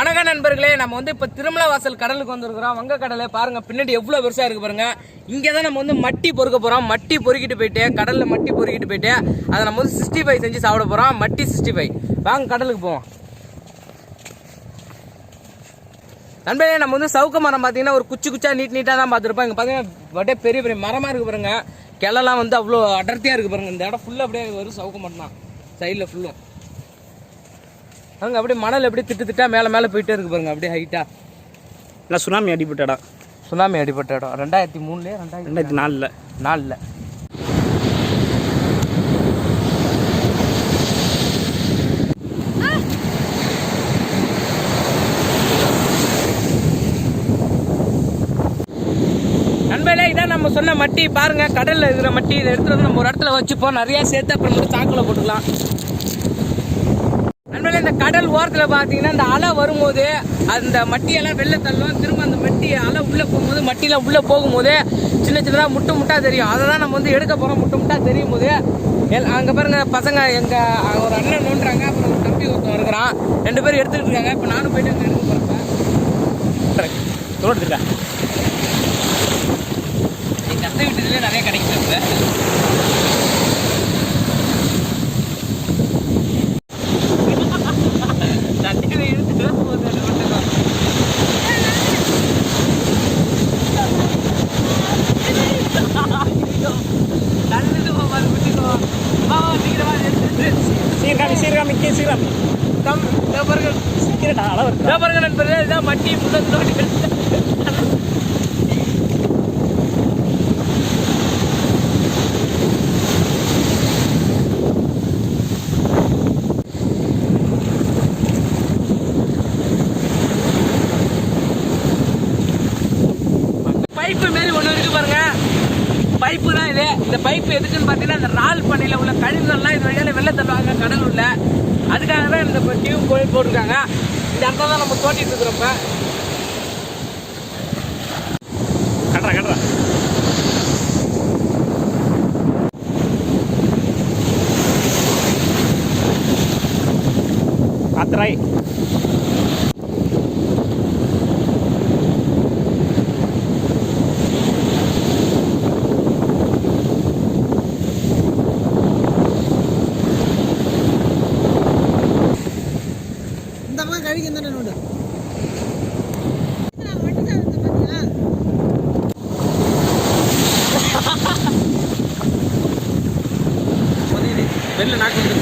வணக்க நண்பர்களே நம்ம வந்து இப்போ திருமலா வாசல் கடலுக்கு வந்திருக்கிறோம். வங்க கடலை பாருங்க பின்னாடி எவ்வளோ பெருசாக இருக்கு பாருங்க. இங்கே தான் நம்ம வந்து மட்டி பொறுக்க போகிறோம் மட்டி பொறுக்கிட்டு போயிட்டு கடலில் மட்டி பொறுக்கிட்டு போயிட்டு அதை நம்ம வந்து சிக்ஸ்டி ஃபைவ் செஞ்சு சாப்பிட போகிறோம் மட்டி சிக்ஸ்டி ஃபைவ் வாங்க கடலுக்கு போவோம். நண்பர்களே நம்ம வந்து சவுக்க மரம் பார்த்தீங்கன்னா ஒரு குச்சி குச்சா நீட் நீட்டாக தான் பார்த்துருப்போம். இங்கே பார்த்தீங்கன்னா அப்படியே பெரிய பெரிய மரமாக இருக்கு பாருங்க. கிளலாம் வந்து அவ்வளோ அடர்த்தியாக இருக்கு பாருங்க. இந்த இடம் ஃபுல்லாக அப்படியே வெறும் சவுக்க மரம் தான் சைடில் ஃபுல்லும் அங்கே அப்படியே மணல் அப்படியே திட்டு திட்டா மேலே மேலே போயிட்டே இருக்கு பாருங்க அப்படியே ஹைட்டாக இல்லை சுனாமி அடிப்பட்ட இடம். சுனாமி அடிப்பட்ட இடம். ரெண்டாயிரத்தி மூணுலேயே ரெண்டாயிரத்தி ரெண்டாயிரத்தி நாலில். நாலில். நண்பர்களே இதான் நம்ம சொன்ன மட்டி. பாருங்க கடல்ல இருக்கிற மட்டி. இதை எடுத்துட்டு வந்து நம்ம ஒரு இடத்துல வச்சுப்போம். நிறைய சேர்த்து அப்புறம் மட்டும் சாக்கில் போட்டுக்கலாம். கடல் ஓரத்துல பாத்தீங்கன்னா இந்த அலை வரும்போது அந்த மட்டியெல்லாம் வெளில தள்ளும். திரும்ப அந்த மட்டி அலை உள்ள போகும்போது மட்டியெல்லாம் உள்ள போகும்போது சின்ன சின்னதா முட்டு முட்டா தெரியும். அதை தான் நம்ம வந்து எடுக்க போறோம் முட்டு முட்டா தெரியும் போது. எல்- அங்க பாருங்க பசங்க எங்க அங்க ஒரு அண்ணன் நோண்டுறாங்க அப்புறம் ஒரு தம்பி ஒருத்தன் இருக்கிறான். ரெண்டு பேரும் எடுத்துக்கிட்டு இருக்காங்க. இப்போ நானும் போயிட்டு அங்க எடுக்க போறேன் ரோடு இருக்கா நீ கற்றுக்கிட்டதுலேயே நிறைய கிடைக்கும் அளவு இருக்கா தேவர்கள் நண்பர்களே இதான் மட்டி முள்ளத்தோடி பைப்பு மாரி ஒன்று இருக்கு பாருங்க. பைப்பு தான் இது. இந்த பைப்பு எதுக்குன்னு பார்த்தீங்கன்னா இந்த ரால் பண்ணையில் உள்ள கழிவுகள்லாம் இது வழியால வெளில தள்ளுவாங்க கடல் அதுக்காக தான் இந்த டியூப் போய் போட்டிருக்காங்க. இந்த தான் நம்ம தோட்டிட்டு இருக்கிறப்ப. இப்ப கட்டுறா கட்டுறா. காத்துராய் இந்த பக்கம் நோடு வெளில நாக்கு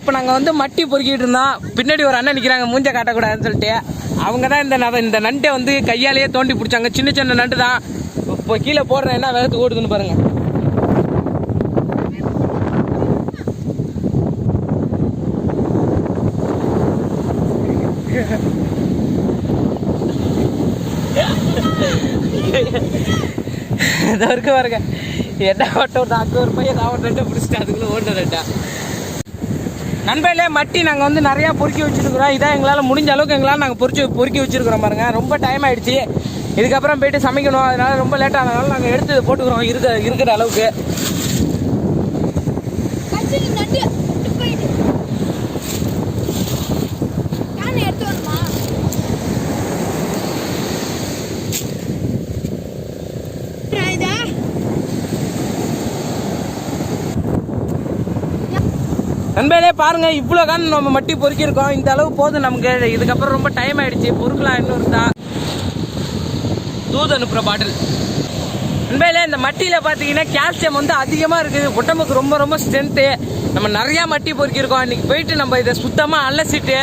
இப்போ நாங்கள் வந்து மட்டி பொறுக்கிட்டு இருந்தோம். பின்னாடி ஒரு அண்ணன் நிற்கிறாங்க மூஞ்ச காட்டக்கூடாதுன்னு சொல்லிட்டு. அவங்க தான் இந்த இந்த நண்டை வந்து கையாலேயே தோண்டி பிடிச்சாங்க. சின்ன சின்ன நண்டு தான் இப்போ கீழே போடுறேன் என்ன வேகத்துக்கு ஓடுதுன்னு பாருங்க. இதோ பாருங்க. என்ன ஓட்ட ஒரு அங்கே ஒரு பையன் நான் பிடிச்சிட்டு அதுக்குள்ளே ஓட்ட நண்பர்களே மட்டி நாங்கள் வந்து நிறையா பொறுக்கி வச்சுருக்குறோம். இதான் எங்களால் முடிஞ்ச அளவுக்கு எங்களால் நாங்கள் பொறிச்சு பொறுக்கி வச்சுருக்குறோம் பாருங்க. ரொம்ப டைம் ஆயிடுச்சு. இதுக்கப்புறம் போயிட்டு சமைக்கணும். அதனால் ரொம்ப லேட் ஆனதுனால நாங்கள் எடுத்து போட்டுக்கிறோம். இருக்க இருக்கிற அளவுக்கு கட்சிக்கு நண்டு விட்டு போயிடு யானை எடுத்து வரணுமா இதா நண்பர்களே பாருங்க இவ்வளோ காலம் நம்ம மட்டி பொறுக்கியிருக்கோம். இந்த அளவு போதும் நமக்கு. இதுக்கப்புறம் ரொம்ப டைம் ஆயிடுச்சு. பொறுக்கலாம் இன்னும் தான் தூது அனுப்புகிற பாட்டில். உண்மையிலே இந்த மட்டியில் பார்த்தீங்கன்னா கால்சியம் வந்து அதிகமாக இருக்குது. உடம்புக்கு ரொம்ப ரொம்ப ஸ்ட்ரென்த்து நம்ம நிறையா மட்டி பொறுக்கியிருக்கோம். இன்றைக்கி போயிட்டு நம்ம இதை சுத்தமாக அலசிட்டு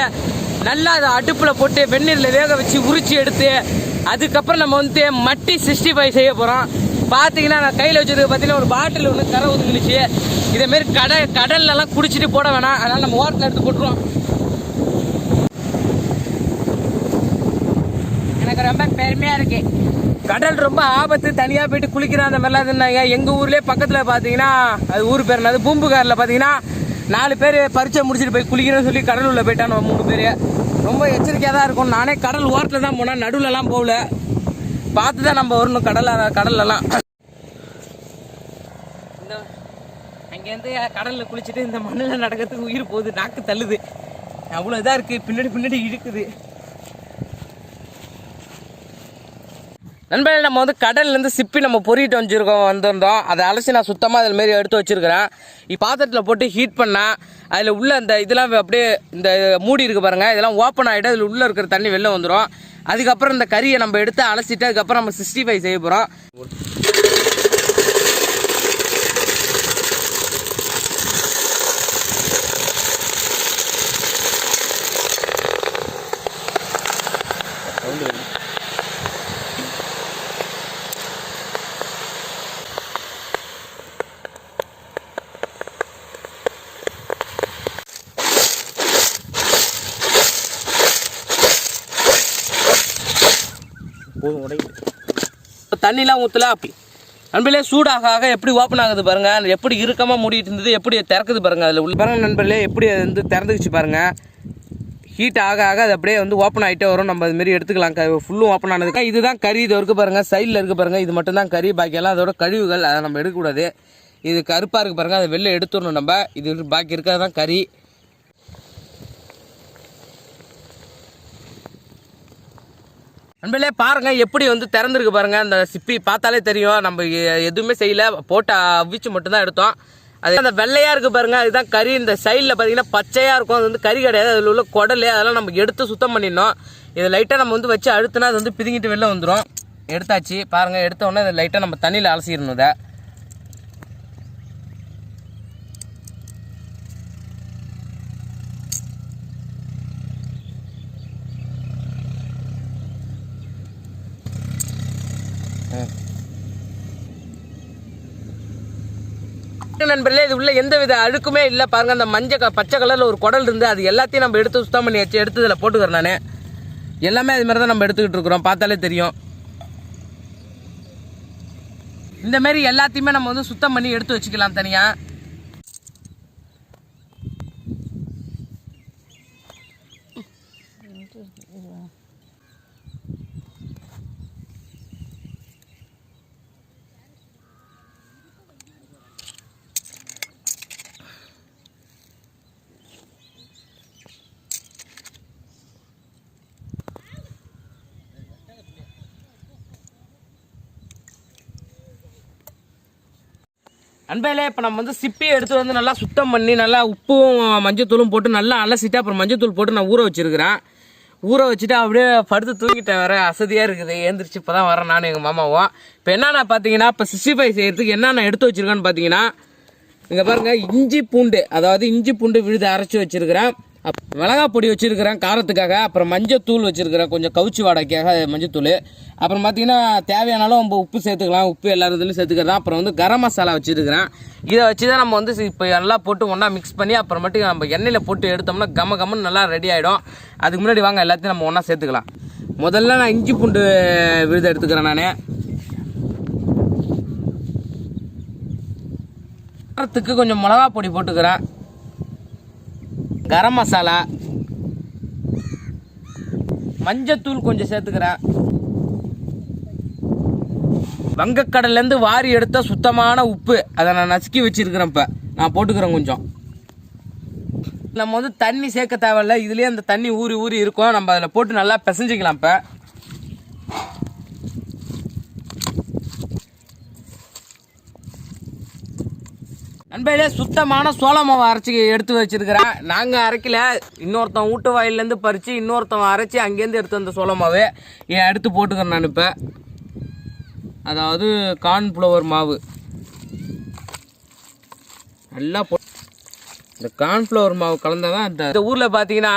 நல்லா அதை அடுப்பில் போட்டு வெந்நீரில் வேக வச்சு உரிச்சு எடுத்து அதுக்கப்புறம் நம்ம வந்து மட்டி சிக்ஸ்டி ஃபைவ் செய்ய போகிறோம் பார்த்தீங்கன்னா நான் கையில் வச்சதுக்கு பார்த்தீங்கன்னா ஒரு பாட்டில் ஒன்று கரை ஒதுங்கினுச்சு இதேமாரி கடல் கடல்லலாம் குடிச்சிட்டு போட வேணாம். அதனால் நம்ம ஓரத்தில் எடுத்து போட்டுருவோம் எனக்கு ரொம்ப பெருமையாக இருக்குது கடல் ரொம்ப ஆபத்து தனியாக போயிட்டு குளிக்கிறோம் அந்த மாதிரிலாம் இருந்தாங்க. எங்கள் ஊர்லேயே பக்கத்தில் பார்த்தீங்கன்னா அது ஊர் பேர் என்னது? பூம்புகாரில் பார்த்தீங்கன்னா நாலு பேர் பரிச்சை முடிச்சுட்டு போய் குளிக்கிறேன்னு சொல்லி கடல் உள்ள மூணு பேர். ரொம்ப எச்சரிக்கையாக தான் இருக்கும். நானே கடல் ஓரத்தில் தான் போனேன். நடுவில்லாம் போகல. பார்த்து தான் நம்ம வரணும் கடல் கடல்லலாம். இந்த அங்கேருந்து கடல்ல குளிச்சுட்டு இந்த மண்ணில் நடக்கிறதுக்கு உயிர் போகுது நாக்கு தள்ளுது. அவ்வளோ இதாக இருக்கு. பின்னாடி பின்னாடி இழுக்குது. நண்பர்களே நம்ம வந்து கடல்லேருந்து சிப்பி நம்ம பொறிட்டு வச்சுருக்கோம் வந்திருந்தோம். அதை அலசி நான் சுத்தமாக அதில் மாரி எடுத்து வச்சுருக்கிறேன். இப்போ பாத்திரத்தில் போட்டு ஹீட் பண்ணால் அதில் உள்ள அந்த இதெல்லாம் அப்படியே இந்த மூடி இருக்குது பாருங்கள் இதெல்லாம் ஓப்பன் ஆகிட்டு அதில் உள்ளே இருக்கிற தண்ணி வெளில வந்துடும் அதுக்கப்புறம் இந்த கறியை நம்ம எடுத்து அலசிட்டு அதுக்கப்புறம் நம்ம சிக்ஸ்டி ஃபைவ் செய்ய போகிறோம் போதும் தண்ணிலாம் ஊற்றல அப்படி. நண்பர்களே சூடாக ஆக எப்படி ஓப்பன் ஆகுது பாருங்கள் அது எப்படி இறுக்கமாக மூடிட்டு இருந்தது எப்படி திறக்குது பாருங்கள் அதில் உள்ள. பாருங்க நண்பர்களே எப்படி அது வந்து திறந்துக்குச்சு பாருங்கள் ஹீட் ஆக ஆக அது அப்படியே வந்து ஓப்பன் ஆகிட்டே வரும். நம்ம அதுமாரி எடுத்துக்கலாம். ஃபுல்லும் ஓப்பன் ஆனதுக்கு. இதுதான் கறி இது இருக்குது பாருங்கள் சைடில் இருக்குது பாருங்கள் இது மட்டும் தான் கறி பாக்கியெல்லாம் அதோட கழிவுகள் அதை நம்ம எடுக்கக்கூடாது. இது கருப்பாக இருக்குது பாருங்க. அதை வெளில எடுத்துடணும் நம்ம. இது பாக்கி இருக்கிறது தான் கறி. நண்பர்களே பாருங்க எப்படி வந்து திறந்துருக்கு பாருங்க. அந்த சிப்பி பார்த்தாலே தெரியும். நம்ம எதுவுமே செய்யல. போட்டு அவிச்சு மட்டும்தான் எடுத்தோம். அது அந்த வெள்ளையா இருக்கு பாருங்க. அதுதான் கறி. இந்த சைடில் பார்த்தீங்கன்னா பச்சையா இருக்கும். அது வந்து கறி கிடையாது. அதில் உள்ள குடல் அதெல்லாம் நம்ம எடுத்து சுத்தம் பண்ணிடணும். இதை லைட்டாக நம்ம வந்து வச்சு அழுத்தினா அது வந்து பிதுங்கிட்டு வெளில வந்துடும் எடுத்தாச்சு. பாருங்க எடுத்த உடனே இதை லைட்டாக நம்ம தண்ணியில் அலசிடணும் இதை. நண்பர்களே இது உள்ள எந்த வித அழுக்குமே இல்லை. பாருங்க அந்த மஞ்சள் க- பச்சை கலரில் ஒரு குடல் இருந்து அது எல்லாத்தையும் நம்ம எடுத்து சுத்தம் பண்ணி வச்சு எடுத்து இதில் போட்டுக்கிறேன் நான். எல்லாமே அது மாதிரி தான் நம்ம எடுத்துக்கிட்டு இருக்கிறோம். பார்த்தாலே தெரியும். இந்தமாரி எல்லாத்தையுமே நம்ம வந்து சுத்தம் பண்ணி எடுத்து வச்சுக்கலாம் தனியாக அன்பையிலே இப்போ நம்ம வந்து சிப்பியை எடுத்து வந்து நல்லா சுத்தம் பண்ணி நல்லா உப்பும் மஞ்சத்தூளும் போட்டு நல்லா அலசிட்டு அப்புறம் மஞ்சத்தூள் போட்டு நான் ஊற வச்சுருக்கிறேன். ஊற வச்சுட்டு அப்படியே படுத்து தூங்கிட்டேன் வேறு. அசதியாக இருக்குது. ஏந்திரிச்சு இப்போ தான் வரேன் நானும் எங்கள் மாமாவும். இப்போ என்னென்ன பார்த்தீங்கன்னா இப்போ சிக்ஸ்டி ஃபைவ் செய்கிறதுக்கு என்னென்ன எடுத்து வச்சுருக்கேன்னு பார்த்தீங்கன்னா இங்கே பாருங்கள் இஞ்சி பூண்டு அதாவது இஞ்சி பூண்டு விழுது அரைச்சி வச்சிருக்கிறேன். அப் மிளகாய் பொடி வச்சுருக்கிறேன் காரத்துக்காக அப்புறம் மஞ்சத்தூள் வச்சுருக்கிறேன் கொஞ்சம் கவுச்சி வாடகைக்காக மஞ்சத்தூள். அப்புறம் பார்த்திங்கன்னா தேவையானாலும் நம்ம உப்பு சேர்த்துக்கலாம் உப்பு எல்லா இதுலையும் சேர்த்துக்கிறதா அப்புறம் வந்து கரம் மசாலா வச்சுருக்கிறேன். இதை வச்சு தான் நம்ம வந்து இப்போ எல்லாம் போட்டு ஒன்றா மிக்ஸ் பண்ணி அப்புறமேட்டு நம்ம எண்ணெயில் போட்டு எடுத்தோம்னா கம கமன்னு நல்லா ரெடி ஆகிடும் அதுக்கு முன்னாடி வாங்க எல்லாத்தையும் நம்ம ஒன்றா சேர்த்துக்கலாம். முதல்ல நான் இஞ்சி பூண்டு விருதை எடுத்துக்கிறேன் நான். காரத்துக்கு கொஞ்சம் மிளகா பொடி போட்டுக்கிறேன். கரம் மசாலா. மஞ்சத்தூள் கொஞ்சம் சேர்த்துக்கிறேன். வங்கக்கடல்லேருந்து வாரி எடுத்த சுத்தமான உப்பு. அதை நான் நசுக்கி வச்சுருக்கிறேன் இப்போ. நான் போட்டுக்கிறேன் கொஞ்சம். நம்ம வந்து தண்ணி சேர்க்க தேவையில்ல. இதுலேயே அந்த தண்ணி ஊறி ஊறி இருக்கும். நம்ம அதில் போட்டு நல்லா பிசைஞ்சிக்கலாம் இப்போ. நண்பர்களே சுத்தமான சோள மாவு அரைச்சி எடுத்து வச்சிருக்கிறேன் நாங்கள் அரைக்கல. இன்னொருத்தன் ஊட்டு வாயிலேருந்து பறித்து இன்னொருத்தன் அரைச்சி அங்கேருந்து எடுத்து வந்த சோள மாவு. ஏன் எடுத்து போட்டுக்கிறேன் நான் இப்போ. அதாவது கார்ன்ஃப்ளவர் மாவு. நல்லா போ இந்த கார்ன்ஃப்ளவர் மாவு கலந்தால் தான் இந்த இந்த ஊரில் பார்த்தீங்கன்னா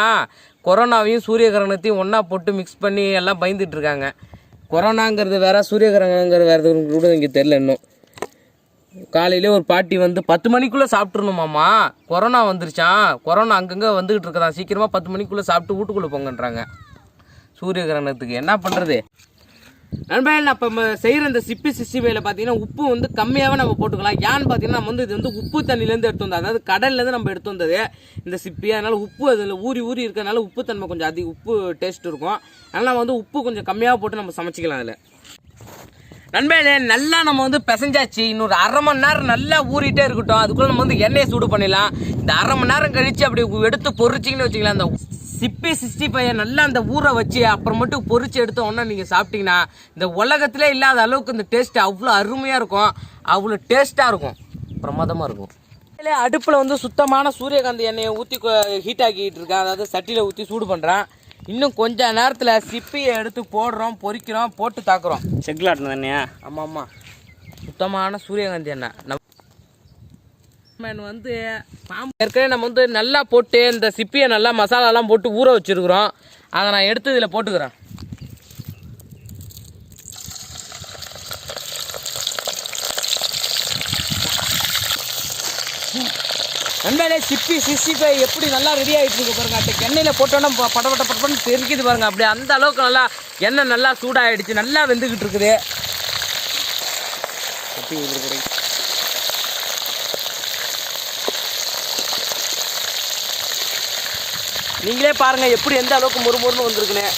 கொரோனாவையும் சூரிய கிரகணத்தையும் ஒன்றா போட்டு மிக்ஸ் பண்ணி எல்லாம் பயந்துட்டு இருக்காங்க. கொரோனாங்கிறது வேற சூரிய கிரகணங்கிறது வேறு கூட இங்கே தெரில இன்னும். காலையிலே ஒரு பாட்டி வந்து பத்து மணிக்குள்ளே சாப்பிட்ருணுமாம்மா கொரோனா வந்துருச்சான் கொரோனா அங்கங்கே வந்துக்கிட்டு இருக்கதான் சீக்கிரமாக பத்து மணிக்குள்ளே சாப்பிட்டு வீட்டுக்குள்ளே போங்கன்றாங்க. சூரிய கிரகணத்துக்கு என்ன பண்ணுறது நண்பர்கள் நான் இப்போ செய்கிற இந்த சிப்பி சிக்ஸ்டி பார்த்தீங்கன்னா உப்பு வந்து கம்மியாகவே நம்ம போட்டுக்கலாம். ஏன்னு பார்த்தீங்கன்னா நம்ம வந்து இது வந்து உப்பு தண்ணியிலேருந்து எடுத்து வந்தோம் அதாவது கடல்லேருந்து நம்ம எடுத்து வந்தது. இந்த சிப்பி அதனால் உப்பு அதில் ஊறி ஊறி இருக்கிறதுனால உப்பு தன்மை கொஞ்சம் அதிக உப்பு டேஸ்ட் இருக்கும். அதனால் நம்ம வந்து உப்பு கொஞ்சம் கம்மியாக போட்டு நம்ம சமைச்சிக்கலாம் அதில். நண்பர்களே நல்லா நம்ம வந்து பிசைஞ்சாச்சு. இன்னொரு அரை மணி நேரம் நல்லா ஊறிட்டே இருக்கட்டும். அதுக்குள்ள நம்ம வந்து எண்ணெயை சூடு பண்ணிடலாம். இந்த அரை மணி நேரம் கழிச்சு அப்படி எடுத்து பொரிச்சிங்கன்னு வச்சுக்கலாம் அந்த சிப்பி சிக்ஸ்டி ஃபைவ் நல்லா அந்த ஊற வச்சு அப்புறம் மட்டும் பொறிச்சு எடுத்த உடனே நீங்கள் சாப்பிட்டீங்கன்னா இந்த உலகத்திலே இல்லாத அளவுக்கு இந்த டேஸ்ட் அவ்வளோ அருமையாக இருக்கும். அவ்வளோ டேஸ்ட்டாக இருக்கும். பிரமாதமாக இருக்கும். அடுப்பில் வந்து சுத்தமான சூரியகாந்தி எண்ணெயை ஊற்றி ஹீட் ஆக்கிட்டு இருக்கேன். அதாவது சட்டியில் ஊற்றி சூடு பண்ணுறேன் இன்னும் கொஞ்ச நேரத்தில் சிப்பியை எடுத்து போடுறோம் பொரிக்கிறோம் போட்டு தாக்குறோம். செக்கில் ஆட்டினது என்னையா ஆமாம் ஆமாம் சுத்தமான சூரியகாந்தி எண்ணெய் நம்ம வந்து பாம்பு ஏற்கனவே நம்ம வந்து நல்லா போட்டு இந்த சிப்பியை நல்லா மசாலாலாம் போட்டு ஊற வச்சிருக்கிறோம். அதை நான் எடுத்து இதில் போட்டுக்கிறேன். நண்பர்களே சிப்பி சிக்ஸ்டி ஃபைவ் எப்படி நல்லா ரெடி ஆகிட்டு இருக்கு பாருங்க. அந்த எண்ணெயில் போட்டோன்னா ப- படபட படப்படன்னு தெரிக்குது பாருங்க. அப்படியே அந்த அளவுக்கு நல்லா எண்ணெய் நல்லா சூடாகிடுச்சு நல்லா வெந்துக்கிட்டு இருக்குது. நீங்களே பாருங்க எப்படி எந்த அளவுக்கு முறுமுறுன்னு வந்திருக்குன்னு.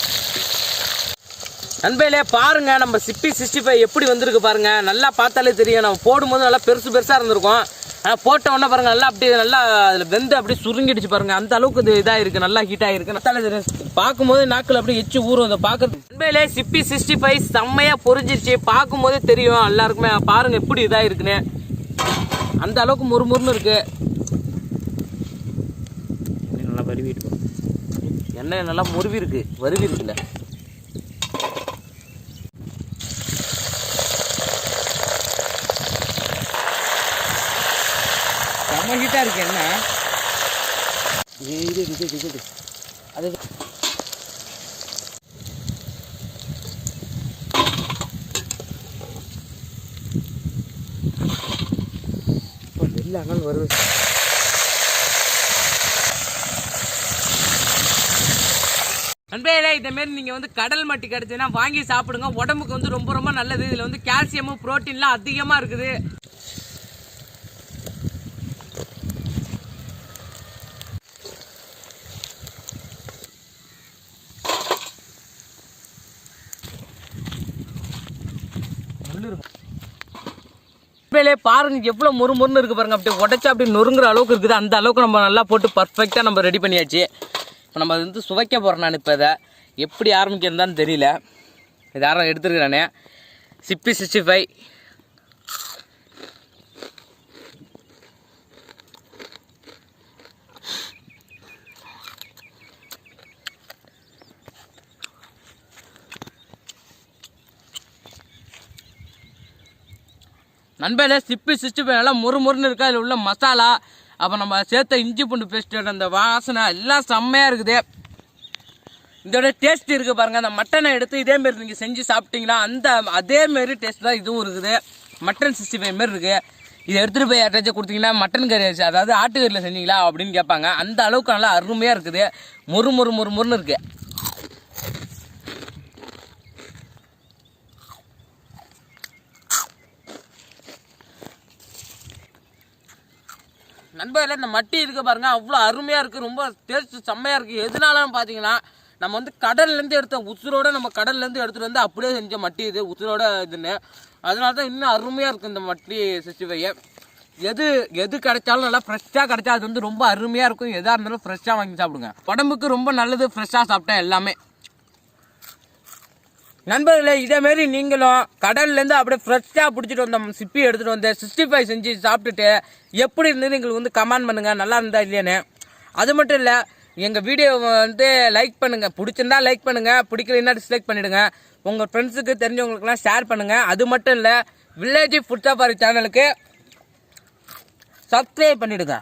நண்பையிலே பாருங்க நம்ம சிப்பி சிக்ஸ்டி ஃபைவ் எப்படி வந்திருக்கு பாருங்க. நல்லா பார்த்தாலே தெரியும். நம்ம போடும்போது நல்லா பெருசு பெருசாக இருந்திருக்கும். போட்ட உடனே பாருங்க நல்லா அப்படியே நல்லா அதில் வெந்து அப்படியே சுருங்கிடுச்சு பாருங்க. அந்த அளவுக்கு இது இதாக இருக்கு நல்லா ஹீட் ஆகிருக்கு நல்லா. பார்க்கும்போது நாக்கில் அப்படியே எச்சு ஊறும். அதை பார்க்கறது நண்பர்களே சிப்பி சிக்ஸ்டி ஃபைவ் செம்மையாக பொரிஞ்சிருச்சு பார்க்கும்போதே தெரியும். எல்லாருக்குமே பாருங்க எப்படி இதாக இருக்குன்னு அந்த அளவுக்கு முறுமுறுன்னு இருக்கு. நல்லா பருவிட்டு போ. எண்ணெய் நல்லா முருவி இருக்கு வருவி இருக்குல்ல என்ன ஹீட்டா இருக்கு என்ன? அது இப்போ நெல் அனல் வருது நண்பர்களே இந்த மாரி நீங்கள் வந்து கடல் மட்டி கிடச்சுன்னா வாங்கி சாப்பிடுங்க. உடம்புக்கு வந்து ரொம்ப ரொம்ப நல்லது. இதில் வந்து கால்சியமும் புரோட்டீன்லாம் அதிகமாக இருக்குது. உண்மையிலே பாருங்க எவ்வளோ மொறு மொறுன்னு இருக்கு பாருங்க. அப்படியே உடச்சா அப்படியே நொறுங்குற அளவுக்கு இருக்குது. அந்த அளவுக்கு நம்ம நல்லா போட்டு பர்ஃபெக்டாக நம்ம ரெடி பண்ணியாச்சு. இப்போ நம்ம அது வந்து சுவைக்க போகிறோம் நான் இப்போ இதை. எப்படி ஆரம்பிக்கிறதான்னு தெரியல. இது யாரும் எடுத்துருக்கிறானே சிப்பி சிக்ஸ்டி ஃபைவ் நண்பர்களே சிப்பி சிக்ஸ்டி ஃபைவ் நல்லா முறுமுறுன்னு இருக்கா? அதில் உள்ள மசாலா அப்போ நம்ம சேர்த்த இஞ்சி பூண்டு பேஸ்ட்டு அந்த வாசனை எல்லாம் செம்மையாக இருக்குது. இதோட டேஸ்ட் இருக்குது பாருங்கள் அந்த மட்டனை எடுத்து இதேமாரி நீங்கள் செஞ்சு சாப்பிட்டீங்கன்னா அந்த அதேமாரி டேஸ்ட் தான் இதுவும் இருக்குது. மட்டன் சிக்ஸ்டி ஃபைவ் மாரி இருக்குது இதை எடுத்துகிட்டு போய் யார்ட்டாச்சும் கொடுத்தீங்கன்னா மட்டன் கறி அதாவது ஆட்டுக்கறியில் செஞ்சீங்களா அப்படின்னு கேட்பாங்க. அந்த அளவுக்கு நல்லா அருமையாக இருக்குது. மொறு மொறு மொறு மொறுன்னு இருக்குது நண்பர்களே இந்த மட்டி இருக்குது பாருங்கள் அவ்வளோ அருமையாக இருக்குது ரொம்ப டேஸ்ட் செம்மையாக இருக்குது எதனாலன்னு பார்த்தீங்கன்னா நம்ம வந்து கடல்லேருந்து எடுத்த உசுரோட நம்ம கடல்லேருந்து எடுத்துகிட்டு வந்து அப்படியே செஞ்ச மட்டி இது உசுரோட இதுன்னு. அதனால தான் இன்னும் அருமையாக இருக்குது இந்த மட்டி சிக்ஸ்டி எது எது கிடைச்சாலும் நல்லா ஃப்ரெஷ்ஷாக கிடைச்சா அது வந்து ரொம்ப அருமையாக இருக்கும். எதாக இருந்தாலும் ஃப்ரெஷ்ஷாக வாங்கி சாப்பிடுங்க. உடம்புக்கு ரொம்ப நல்லது ஃப்ரெஷ்ஷாக சாப்பிட்டா எல்லாமே. நண்பர்களே இதேமாரி நீங்களும் கடல்லேருந்து அப்படியே ஃப்ரெஷ்ஷாக பிடிச்சிட்டு வந்த சிப்பி எடுத்துகிட்டு வந்து சிக்ஸ்டி ஃபைவ் செஞ்சு சாப்பிட்டுட்டு எப்படி இருந்தது எங்களுக்கு வந்து கமெண்ட் பண்ணுங்கள் நல்லா இருந்தா இல்லையானு அது மட்டும் இல்லை எங்கள் வீடியோவை வந்து லைக் பண்ணுங்கள் பிடிச்சிருந்தா லைக் பண்ணுங்கள் பிடிக்கலன்னா டிஸ்லைக் பண்ணிவிடுங்க உங்கள் ஃப்ரெண்ட்ஸுக்கு தெரிஞ்சவங்களுக்குலாம் ஷேர் பண்ணுங்கள் அது மட்டும் இல்லை வில்லேஜ் ஃபுட் சாஃபாரி சேனலுக்கு சப்ஸ்கிரைப் பண்ணிவிடுங்க